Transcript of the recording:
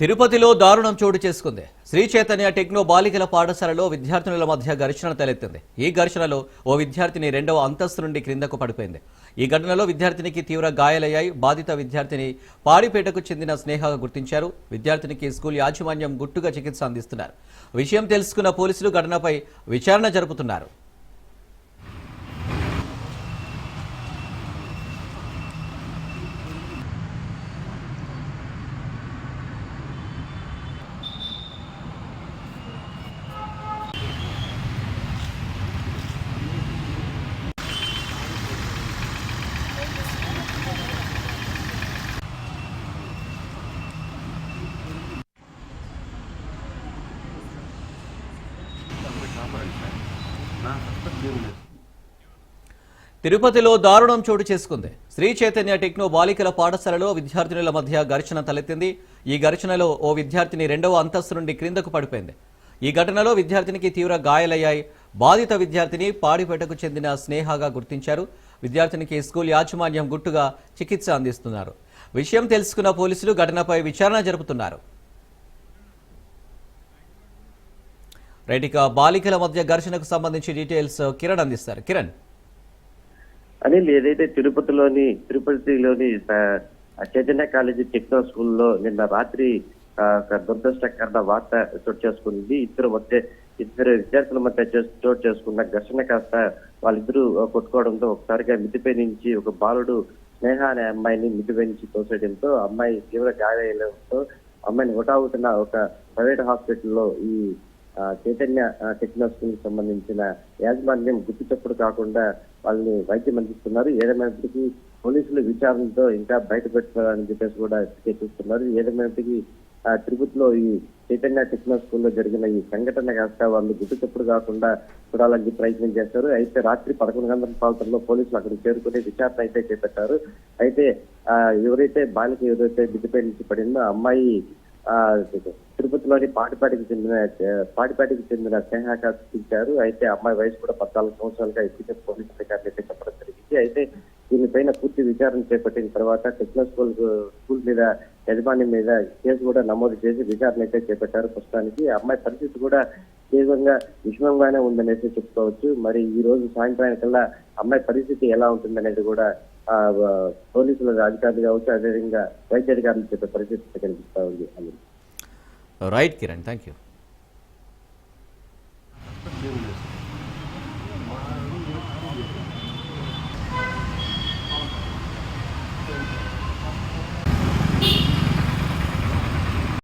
తిరుపతిలో దారుణం చోటు చేసుకుంది. శ్రీ చైతన్య టెక్నో బాలికల పాఠశాలలో విద్యార్థినుల మధ్య ఘర్షణ తలెత్తింది. ఈ ఘర్షణలో ఓ విద్యార్థిని రెండవ అంతస్తు నుండి క్రిందకు పడిపోయింది. ఈ ఘటనలో విద్యార్థినికి తీవ్ర గాయాలయ్యాయి. బాధిత విద్యార్థిని పాడిపేటకు చెందిన స్నేహగా గుర్తించారు. విద్యార్థినికి స్కూల్ యాజమాన్యం గుట్టుగా చికిత్స అందిస్తున్నారు. విషయం తెలుసుకున్న పోలీసులు ఘటనపై విచారణ జరుపుతున్నారు. తిరుపతిలో దారుణం చోటు చేసుకుంది. శ్రీ చైతన్య టెక్నో బాలికల పాఠశాలలో విద్యార్థినుల మధ్య ఘర్షణ తలెత్తింది. ఈ ఘర్షణలో ఓ విద్యార్థిని రెండవ అంతస్తు నుండి క్రిందకు పడిపోయింది. ఈ ఘటనలో విద్యార్థినికి తీవ్ర గాయాలయ్యాయి. బాధిత విద్యార్థిని పాడిపేటకు చెందిన స్నేహగా గుర్తించారు. విద్యార్థినికి స్కూల్ యాజమాన్యం గుట్టుగా చికిత్స అందిస్తున్నారు. విషయం తెలుసుకున్న పోలీసులు ఘటనపై విచారణ జరుపుతున్నారు. రైట్ ఇక బాలికల మధ్య ఘర్షణకు సంబంధించి డీటెయిల్స్ కిరణ్ అందిస్తారు. కిరణ్. అనిల్ ఏదైతే తిరుపతిలోని తిరుపతిలోని చైతన్య కాలేజీ టెక్నో స్కూల్లో నిన్న రాత్రి దురదృష్టకరణ ఒక వార్త చోటు చేసుకుంది. ఇద్దరు మధ్య ఇద్దరు విద్యార్థుల మధ్య చోటు చేసుకున్న ఘర్షణ కాస్త వాళ్ళిద్దరూ కొట్టుకోవడంతో ఒకసారిగా మితిపై నుంచి ఒక బాలుడు స్నేహ అనే అమ్మాయిని మితిపై నుంచి తోసేయడంతో అమ్మాయి తీవ్ర గాయడంతో అమ్మాయిని హుటాహుటిన ఒక ప్రైవేట్ హాస్పిటల్లో ఈ చైతన్య టెక్నో స్కూల్కి సంబంధించిన యాజమాన్యం గుర్తు చప్పుడు కాకుండా వాళ్ళని వైద్యం అందిస్తున్నారు. ఏదేమైనప్పటికీ పోలీసులు విచారణతో ఇంకా బయట పెట్టుకోవాలని చెప్పేసి కూడా చూస్తున్నారు. ఏదేమైనప్పటికీ ఆ, తిరుపతిలో ఈ చైతన్య టెక్నో స్కూల్లో జరిగిన ఈ సంఘటన కాస్త వాళ్ళు గుర్తు చప్పుడు కాకుండా చూడాలని ప్రయత్నం చేశారు. అయితే రాత్రి పదకొండు గంటల ప్రాంతంలో పోలీసులు అక్కడికి చేరుకుని విచారణ అయితే చేపట్టారు. అయితే ఎవరైతే బాలిక ఎవరైతే బిడ్డపై నుంచి పడిందో అమ్మాయి తిరుపతిలోని పాటిపాటికి చెందిన పాటిపాటికి చెందిన స్నేహాక గుర్తించారు అయితే అమ్మాయి వయసు కూడా పద్నాలుగు సంవత్సరాలుగా ఇప్పటికే పోలీసు అధికారులు అయితే చెప్పడం జరిగింది. అయితే దీనిపైన పూర్తి విచారణ చేపట్టిన తర్వాత టెక్నో స్కూల్ స్కూల్ మీద యజమాని మీద కేసు కూడా నమోదు చేసి విచారణ అయితే చేపట్టారు ప్రస్తుతానికి. అమ్మాయి పరిస్థితి కూడా తీవ్రంగా విషమంగానే ఉందనేసి చెప్పుకోవచ్చు. మరి ఈ రోజు సాయంత్రానికల్లా అమ్మాయి పరిస్థితి ఎలా ఉంటుందనేది కూడా ఆ పోలీసుల అధికారులు కావచ్చు అదేవిధంగా వైద్య అధికారులు చెప్పే పరిస్థితి కనిపిస్తా ఉంది. Right Kiran thank you